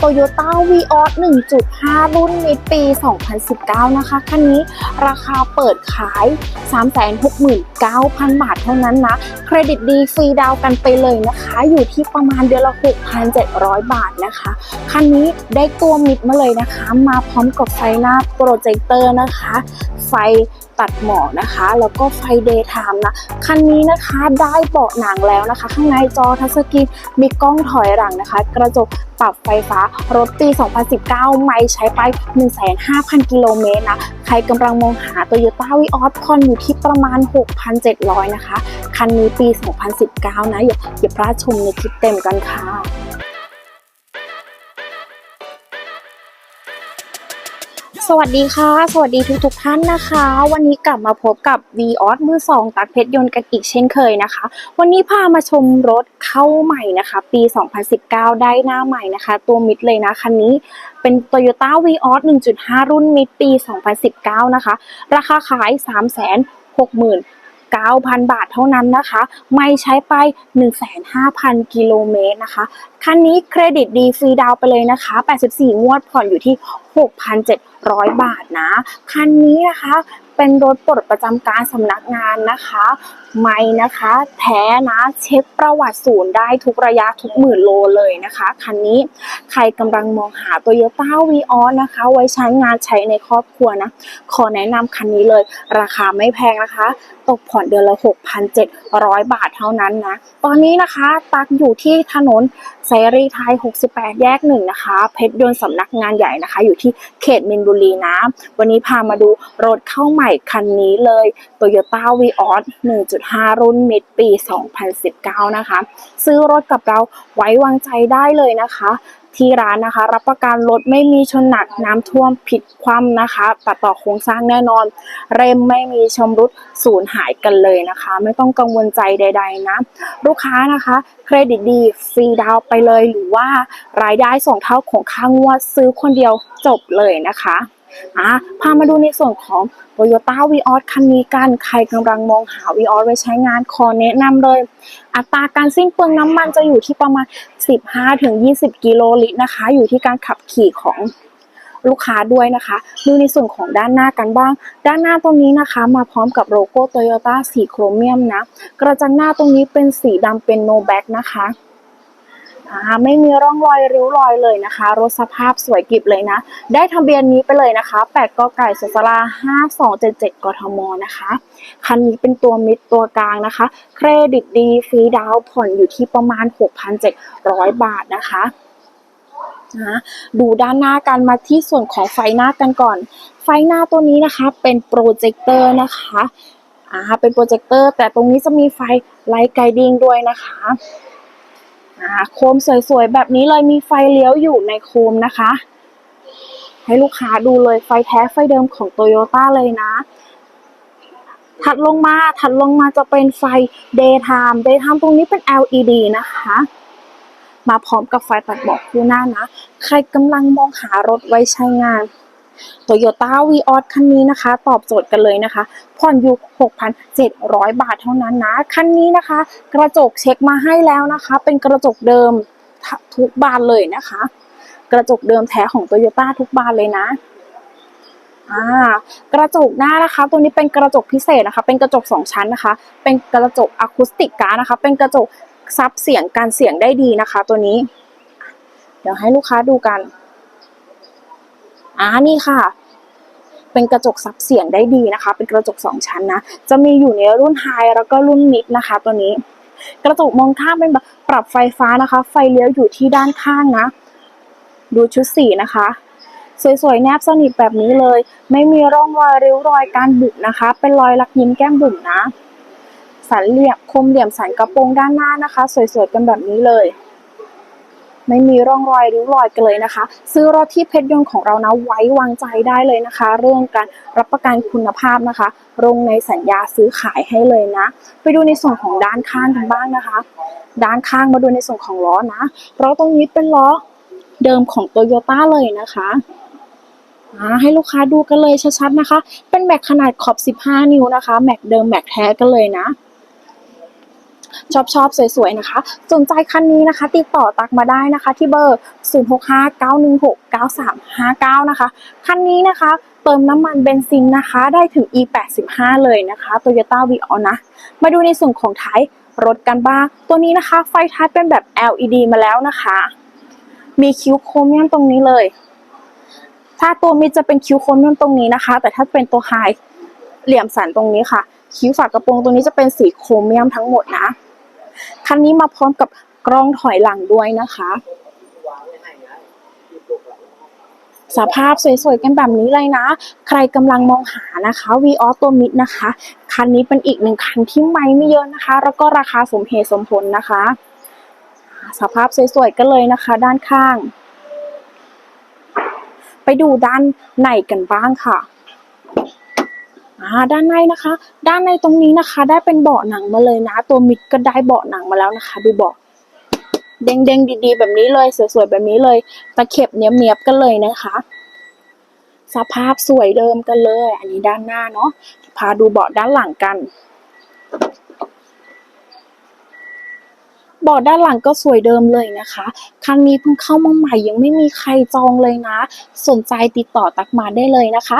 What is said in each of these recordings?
Toyota v ีออ1.5 รุ่นมิดปี 2019 นะคะ คันนี้ราคาเปิดขาย 369,000 บาทเท่านั้นนะ เครดิตดีฟรีดาวกันไปเลยนะคะ อยู่ที่ประมาณเดือนละ 6,700 บาทนะคะ คันนี้ได้ตัวมิดมาเลยนะคะ มาพร้อมกับไฟหน้าโปรเจคเตอร์นะคะ ไฟ ตัดหมอกนะคะ แล้วก็ไฟเดย์ไทม์นะ คันนี้นะคะได้เบาะหนังแล้วนะคะ ข้างในจอทัชสกรีนมีกล้องถอยหลังนะคะ กระจกปรับไฟฟ้ารถปี 2019 ไม่ใช้ไป 15,000 กิโลเมตรนะ ใครกำลังมองหา Toyota v ีออสผ่อนอยู่ที่ประมาณ 6,700 นะคะ คันนี้ปี 2019 นะ อย่าอย่าพลาดชมในคลิปเต็มกันค่ะ สวัสดีค่ะ สวัสดีทุกทุกๆท่านนะคะ วันนี้กลับมาพบกับ v ีออสมือสองตักเพชรยนต์กันอีกเช่นเคยนะคะ วันนี้พามาชมรถเข้าใหม่นะคะ ปี 2019 ได้หน้าใหม่นะคะ ตัวมิดเลยนะคันนี้เป็น Toyota v ีออส1.5 รุ่นมิดปี 2019 นะคะ ราคาขาย 3 6 0 0 0 9,000 บาทเท่านั้นนะคะ ไม่ใช้ไป 15,000 กิโลเมตรนะคะ คันนี้เครดิตดีฟรีดาวไปเลยนะคะ 84 งวดผ่อนอยู่ที่ 6,700 บาทนะ คันนี้นะคะเป็นรถปลดประจำการสำนักงานนะคะ ไม่นะคะ แท้นะเช็คประวัติศูนย์ได้ทุกระยะทุกหมื่นโลเลยนะคะ คันนี้ใครกำลังมองหา Toyota v ีออนะคะ ไว้ใช้งานใช้ในครอบครัวนะ ขอแนะนำคันนี้เลย ราคาไม่แพงนะคะ ตกผ่อนเดือนละ 6,700 บาทเท่านั้นนะ ตอนนี้นะคะตักอยู่ที่ถนนเสรีไทย 68 แยกหนึ่งนะคะ เพชรยนต์สำนักงานใหญ่นะคะ อยู่ที่เขตมินบุรีนะ วันนี้พามาดูรถเข้าใหม่คันนี้เลย Toyota v ีออ1.5รุ่นมิดปี 2019 นะคะ ซื้อรถกับเราไว้วางใจได้เลยนะคะ ที่ร้านนะคะ รับประกันรถไม่มีชนหนักน้ำท่วมผิดคว่ำนะคะตัดต่อโครงสร้างแน่นอน เร่มไม่มีชำรุดสูญหายกันเลยนะคะ ไม่ต้องกังวลใจใด ๆ นะ ลูกค้านะคะเครดิตดีฟรีดาวน์ไปเลยหรือว่ารายได้ส่งเท่าของค่างวดซื้อคนเดียวจบเลยนะคะ อะพามาดูในส่วนของ Toyota v ีออคันนี้กันใครกำลังมองหา v ีออไว้ใช้งานขอแนะนำเลย อัตราการสิ้นเปลืองน้ำมันจะอยู่ที่ประมาณ 15-20 กิโลลิตรนะคะ อยู่ที่การขับขี่ของลูกค้าด้วยนะคะดูในส่วนของด้านหน้ากันบ้าง ด้านหน้าตรงนี้นะคะมาพร้อมกับโลโก้ Toyota สีโครเมียมนะ กระจังหน้าตรงนี้เป็นสีดำเป็นโนแบ็กนะคะ อ่าไม่มีร่องรอยริ้วรอยเลยนะคะ รถสภาพสวยกริบเลยนะ ได้ทะเบียนนี้ไปเลยนะคะ8กไก่สสลา5277กทมนะคะ คันนี้เป็นตัวมิดตัวกลางนะคะ เครดิตดีฟรีดาวผ่อนอยู่ที่ประมาณ6,700บาทนะคะนะดูด้านหน้ากันมาที่ส่วนของไฟหน้ากันก่อน ไฟหน้าตัวนี้นะคะเป็นโปรเจคเตอร์นะคะอ่าเป็นโปรเจคเตอร์แต่ตรงนี้จะมีไฟไลท์ไกดิ้งด้วยนะคะ โคมสวยๆ แบบนี้เลยมีไฟเลี้ยวอยู่ในโคมนะคะ ให้ลูกค้าดูเลยไฟแท้ไฟเดิมของโตโยต้าเลยนะ ถัดลงมาถัดลงมาจะเป็นไฟ daytime daytime ตรงนี้เป็น LED นะคะ มาพร้อมกับไฟตัดหมอกคู่หน้านะ ใครกำลังมองหารถไว้ใช้งาน Toyota v ีออคันนี้นะคะ ตอบโจทย์กันเลยนะคะ ผ่อนอยู่ 6,700 บาทเท่านั้นนะ คันนี้นะคะ กระจกเช็คมาให้แล้วนะคะ เป็นกระจกเดิมทุกบานเลยนะคะ กระจกเดิมแท้ของ Toyota ทุกบานเลยนะอ่ากระจกหน้านะคะ ตัวนี้เป็นกระจกพิเศษนะคะ เป็นกระจกสองชั้นนะคะ เป็นกระจกอะคูสติกการนะคะ เป็นกระจกซับเสียงการเสียงได้ดีนะคะ ตัวนี้ เดี๋ยวให้ลูกค้าดูกัน อ่านี่ค่ะ เป็นกระจกซับเสียงได้ดีนะคะ เป็นกระจกสองชั้นนะ จะมีอยู่ในรุ่นไฮแล้วก็รุ่นมิดนะคะ ตัวนี้ กระจกมองข้างเป็นแบบปรับไฟฟ้านะคะ ไฟเลี้ยวอยู่ที่ด้านข้างนะ ดูชุดสีนะคะ สวยๆ แนบสนิทแบบนี้เลย ไม่มีร่องรอยริ้วรอยการบุบนะคะ เป็นรอยลักยิ้มแก้มบุ๋มนะ สันเหลี่ยมคมเหลี่ยมสันกระโปรงด้านหน้านะคะ สวยๆ กันแบบนี้เลย ไม่มีร่องรอยริ้วรอยกันเลยนะคะ ซื้อรถที่เพชรยนต์ของเรานะไว้วางใจได้เลยนะคะ เรื่องการรับประกันคุณภาพนะคะลงในสัญญาซื้อขายให้เลยนะ ไปดูในส่วนของด้านข้างกันบ้างนะคะ ด้านข้างมาดูในส่วนของล้อนะล้อตรงนี้เป็นล้อเดิมของโตโยต้าเลยนะคะให้ลูกค้าดูกันเลยชัดๆนะคะ เป็นแม็กขนาดขอบ 15 นิ้วนะคะ แม็กเดิมแม็กแท้กันเลยนะ ชอบชอบสวยๆนะคะ สนใจคันนี้นะคะ ติดต่อตักมาได้นะคะ ที่เบอร์ 0659169359 นะคะ คันนี้นะคะเติมน้ำมันเบนซินนะคะ ได้ถึง E85 เลยนะคะ Toyota v ีออนะ มาดูในส่วนของท้ายรถกันบ้าง ตัวนี้นะคะ ไฟท้ายเป็นแบบ LED มาแล้วนะคะ มีคิ้วโครเมียมตรงนี้เลย ถ้าตัวมิดจะเป็นคิ้วโครเมียมตรงนี้นะคะ แต่ถ้าเป็นตัวไฮเหลี่ยมสันตรงนี้ค่ะ คิ้วฝากระโปรงตรงนี้จะเป็นสีโครเมียมทั้งหมดนะ คันนี้มาพร้อมกับกล้องถอยหลังด้วยนะคะ สภาพสวยๆกันแบบนี้เลยนะ ใครกำลังมองหานะคะ v ีออตัวมิดนะคะ คันนี้เป็นอีกหนึ่งคันที่ไม่ไม่เยอะนะคะ แล้วก็ราคาสมเหตุสมผลนะคะ สภาพสวยๆกันเลยนะคะ ด้านข้าง ไปดูด้านในกันบ้างค่ะ อ่าด้านในนะคะ ด้านในตรงนี้นะคะ ได้เป็นเบาะหนังมาเลยนะ ตัวมิดก็ได้เบาะหนังมาแล้วนะคะ ดูเบาะเด้งๆดีๆ แบบนี้เลยสวยๆแบบนี้เลย ตะเข็บเนียบๆกันเลยนะคะ สภาพสวยเดิมกันเลย อันนี้ด้านหน้าเนาะพาดูเบาะด้านหลังกัน บาะด้านหลังก็สวยเดิมเลยนะคะคันนี้เพิ่งเข้ามาใหม่ยังไม่มีใครจองเลยนะ สนใจติดต่อตักมาได้เลยนะคะ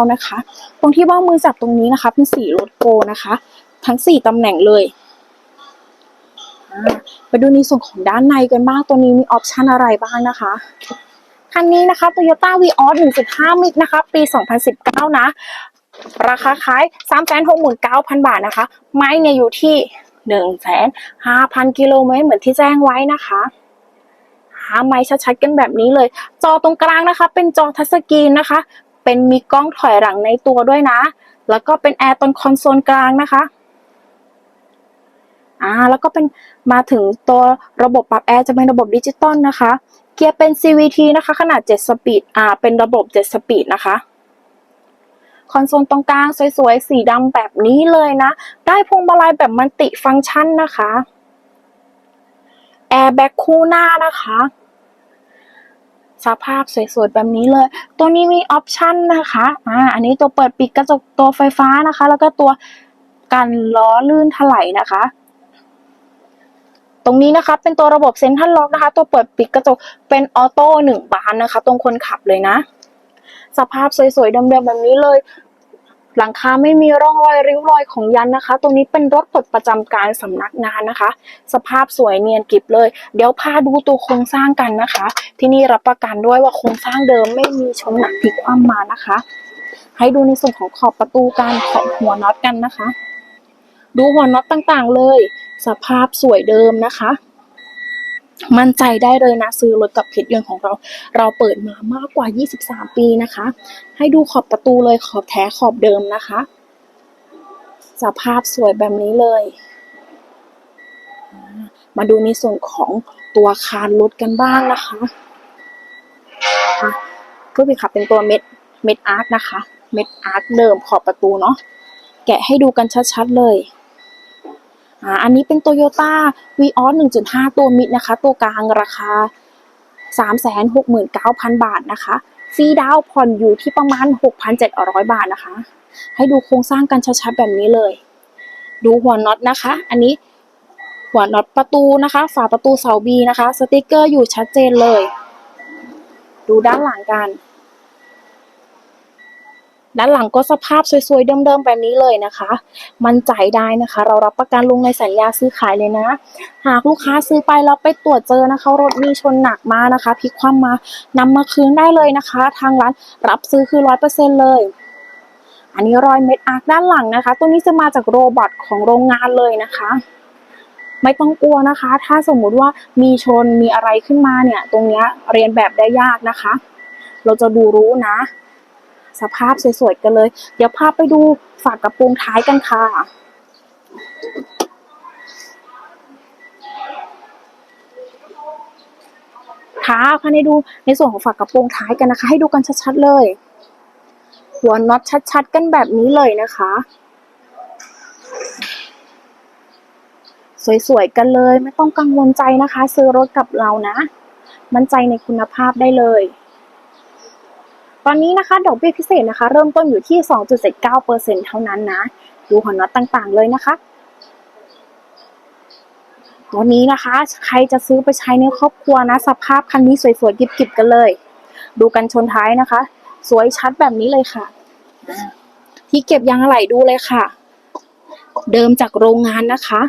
0659169359 นะคะ ตรงที่เบ้ามือจับตรงนี้นะคะเป็นสีโลโกนะคะ ทั้ง 4ตำแหน่งเลยไปดูในส่วนของด้านในกันบ้าง ตัวนี้มีออปชันอะไรบ้างนะคะคันนี้นะคะ Toyota Vios 1.5 มิตรนะคะ ปี 2019 นะ ราคาขาย 369,000 บาทนะคะ ไม้เนี่ยอยู่ที่ 1 5 0 0 0กิโลเมตรเหมือนที่แจ้งไว้นะคะหาไม้ชัดๆกันแบบนี้เลย จอตรงกลางนะคะ เป็นจอทัชสกรีนนะคะ เป็นมีกล้องถอยหลังในตัวด้วยนะ แล้วก็เป็นแอร์ตรงคอนโซลกลางนะคะอ่าแล้วก็เป็นมาถึงตัวระบบปรับแอร์จะเป็นระบบดิจิตอลนะคะ เกียร์เป็น CVT นะคะ ขนาด 7 สปีดอ่าเป็นระบบ 7 สปีดนะคะ คอนโซลตรงกลางสวยๆ สีดำแบบนี้เลยนะ ได้พวงมาลัยแบบมัลติฟังก์ชันนะคะแอร์แบ็คคู่หน้านะคะสภาพสวยๆแบบนี้เลย ตัวนี้มีออปชันนะคะ อ่า อันนี้ตัวเปิดปิดกระจกตัวไฟฟ้านะคะ แล้วก็ตัวกันล้อลื่นถลายนะคะ ตรงนี้นะคะเป็นตัวระบบเซ็นทรัลล็อกนะคะ ตัวเปิดปิดกระจกเป็นออโต้หนึ่งบานนะคะ ตรงคนขับเลยนะ สภาพสวยๆเดิมๆแบบนี้เลย หลังคาไม่มีร่องรอยริ้วรอยของยันนะคะตรงนี้เป็นรถปลดประจำการสำนักงานนะคะ สภาพสวยเนียนกริบเลย เดี๋ยวพาดูตัวโครงสร้างกันนะคะ ที่นี่รับประกันด้วยว่าโครงสร้างเดิมไม่มีชนหนักพลิกคว่ำมานะคะ ให้ดูในส่วนของขอบประตูการขอบหัวน็อตกันนะคะ ดูหัวน็อตต่างๆเลย สภาพสวยเดิมนะคะ มั่นใจได้เลยนะซื้อรถกับเพชรยนต์ของเรา เราเปิดมามากกว่า 23 ปีนะคะ ให้ดูขอบประตูเลยขอบแท้ขอบเดิมนะคะ สภาพสวยแบบนี้เลย มาดูในส่วนของตัวคานรถกันบ้างนะคะอะก็เป็นค่ะเป็นตัวเม็ดเม็ดอาร์คนะคะ เม็ดอาร์คเดิมขอบประตูเนาะแกะให้ดูกันชัดๆเลย อ่าอันนี้เป็น Toyota Vios 1.5ตัวมิดนะคะ ตัวกลางราคา369,000บาทนะคะฟรีดาวผ่อนอยู่ที่ประมาณ6,700บาทนะคะ ให้ดูโครงสร้างกันชัดๆแบบนี้เลย ดูหัวน็อตนะคะ อันนี้หัวน็อตประตูนะคะ ฝาประตูเสาบีนะคะ สติกเกอร์อยู่ชัดเจนเลย ดูด้านหลังกัน ด้านหลังก็สภาพสวยๆ เดิมๆ แบบนี้เลยนะคะ มั่นใจได้นะคะ เรารับประกันลงในสัญญาซื้อขายเลยนะ หากลูกค้าซื้อไปแล้วไปตรวจเจอนะคะ รถมีชนหนักมานะคะพลิกคว่ำมานำมาคืนได้เลยนะคะ ทางร้านรับซื้อคือร้อยเปอร์เซ็นเลยอันนี้รอยเม็ดอาร์คด้านหลังนะคะ ตัวนี้จะมาจากโรบอทของโรงงานเลยนะคะ ไม่ต้องกลัวนะคะ ถ้าสมมุติว่ามีชนมีอะไรขึ้นมาเนี่ย ตรงเนี้ยเรียนแบบได้ยากนะคะ เราจะดูรู้นะ สภาพสวยๆกันเลย เดี๋ยวพาไปดูฝากกระโปรงท้ายกันค่ะค่ะพาให้ดูในส่วนของฝากกระโปรงท้ายกันนะคะ ให้ดูกันชัดๆเลย หัวน็อตชัดๆกันแบบนี้เลยนะคะ สวยๆกันเลยไม่ต้องกังวลใจนะคะ ซื้อรถกับเรานะ มั่นใจในคุณภาพได้เลย ตอนนี้นะคะ ดอกเบี้ยพิเศษนะคะ เริ่มต้นอยู่ที่ 2.79%เท่านั้นนะ ดูหัวน็อตต่างๆเลยนะคะตัวนี้นะคะ ใครจะซื้อไปใช้ในครอบครัวนะ สภาพคันนี้สวยๆกิบๆกันเลย ดูกันชนท้ายนะคะ สวยชัดแบบนี้เลยค่ะ ที่เก็บยางอะไหล่ดูเลยค่ะ เดิมจากโรงงานนะคะ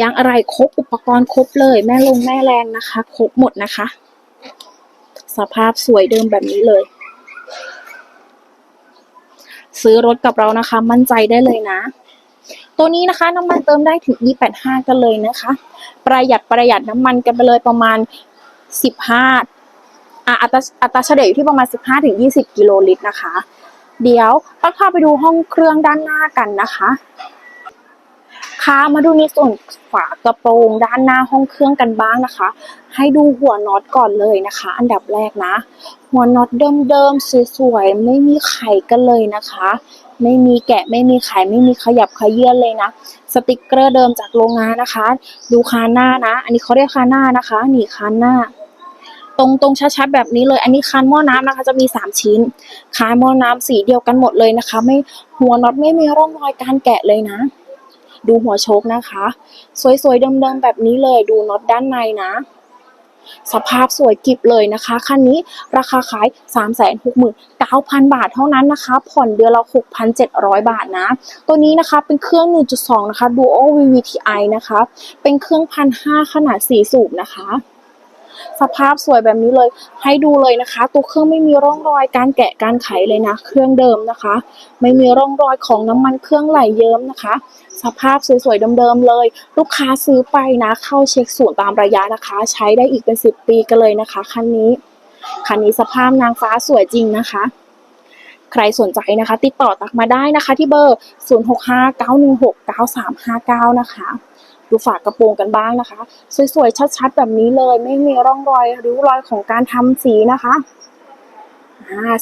ยางอะไหล่ครบอุปกรณ์ครบเลย แม่ลงแม่แรงนะคะ ครบหมดนะคะ สภาพสวยเดิมแบบนี้เลย ซื้อรถกับเรานะคะ มั่นใจได้เลยนะ ตัวนี้นะคะน้ำมันเติมได้ถึง 285 กันเลยนะคะ ประหยัดประหยัดน้ำมันกันไปเลยประมาณ 15อะอัตราอัตราเฉลี่ยอยู่ที่ประมาณ 15ถึง20 กิโลลิตรนะคะ เดี๋ยวต้องพาไปดูห้องเครื่องด้านหน้ากันนะคะ คะมาดูในส่วนฝากระโปรงด้านหน้าห้องเครื่องกันบ้างนะคะ ให้ดูหัวน็อตก่อนเลยนะคะ อันดับแรกนะ หัวน็อตเดิมๆสวยๆไม่มีไขกันเลยนะคะ ไม่มีแกะไม่มีไขไม่มีขยับขยื่นเลยนะ สติกเกอร์เดิมจากโรงงานนะคะ ดูคานหน้านะ อันนี้เขาเรียกคานหน้านะคะนี่คานหน้าตรงตรงชัดๆแบบนี้เลย อันนี้คานหม้อน้ำนะคะ จะมีสามชิ้น คานหม้อน้ำสีเดียวกันหมดเลยนะคะ ไม่หัวน็อตไม่มีร่องรอยการแกะเลยนะ ดูหัวโชคนะคะ สวยๆเดิมๆแบบนี้เลยดูน็อตด้านในนะ สภาพสวยกิบเลยนะคะคันนี้ราคาขาย 369,000 บาทเท่านั้นนะคะ ผ่อนเดือนละ 6,700 บาทนะ ตัวนี้นะคะเป็นเครื่อง 1.2 นะคะ Duo VVTi นะคะ เป็นเครื่องพันห้าขนาด 4 สูบนะคะ สภาพสวยแบบนี้เลย ให้ดูเลยนะคะ ตัวเครื่องไม่มีร่องรอยการแกะการไขเลยนะ เครื่องเดิมนะคะ ไม่มีร่องรอยของน้ำมันเครื่องไหลเยิ้มนะคะ สภาพสวยๆเดิมๆเลย ลูกค้าซื้อไปนะ เข้าเช็คศูนตามระยะนะคะ ใช้ได้อีกเป็นสิบปีกันเลยนะคะคันนี้คันนี้สภาพนางฟ้าสวยจริงนะคะใครสนใจนะคะ ติดต่อตักมาได้นะคะที่เบอร์ 0659169359 นะคะ ดูฝากระโปรงกันบ้างนะคะ สวยๆ ชัดๆ แบบนี้เลย ไม่มีร่องรอยริ้วรอยของการทำสีนะคะ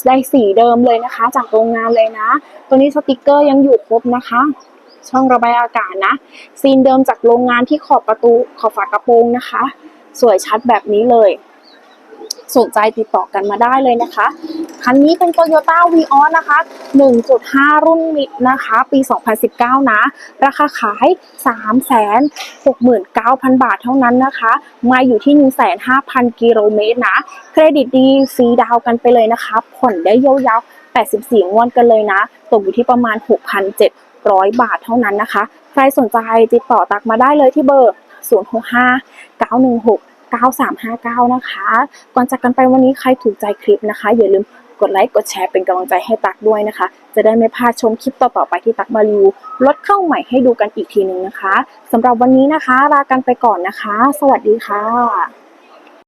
ได้สีเดิมเลยนะคะ จากโรงงานเลยนะ ตัวนี้สติกเกอร์ยังอยู่ครบนะคะ ช่องระบายอากาศนะ ซีนเดิมจากโรงงานที่ขอบประตูขอบฝากระโปรงนะคะ สวยชัดแบบนี้เลย สนใจติดต่อกันมาได้เลยนะคะ คันนี้เป็น Toyota v ีออนะคะ 1.5 รุ่นมิดนะคะ ปี 2019 นะ ราคาขาย 369,000 บาทเท่านั้นนะคะ มาอยู่ที่ 15,000 กิโลเมตรนะ เครดิตดีฟรีดาวกันไปเลยนะคะ ผ่อนได้ยาวๆ 84 งวดกันเลยนะ ตกอยู่ที่ประมาณ 6,700 บาทเท่านั้นนะคะ ใครสนใจติดต่อตักมาได้เลยที่เบอร์ 065 916 9359 นะคะ ก่อนจากกันไปวันนี้ใครถูกใจคลิปนะคะ อย่าลืมกดไลค์กดแชร์เป็นกำลังใจให้ตักด้วยนะคะ จะได้ไม่พลาดชมคลิปต่อๆไปที่ตักมารีวิวรถเข้าใหม่ให้ดูกันอีกทีหนึ่งนะคะสำหรับวันนี้นะคะลากันไปก่อนนะคะ สวัสดีค่ะ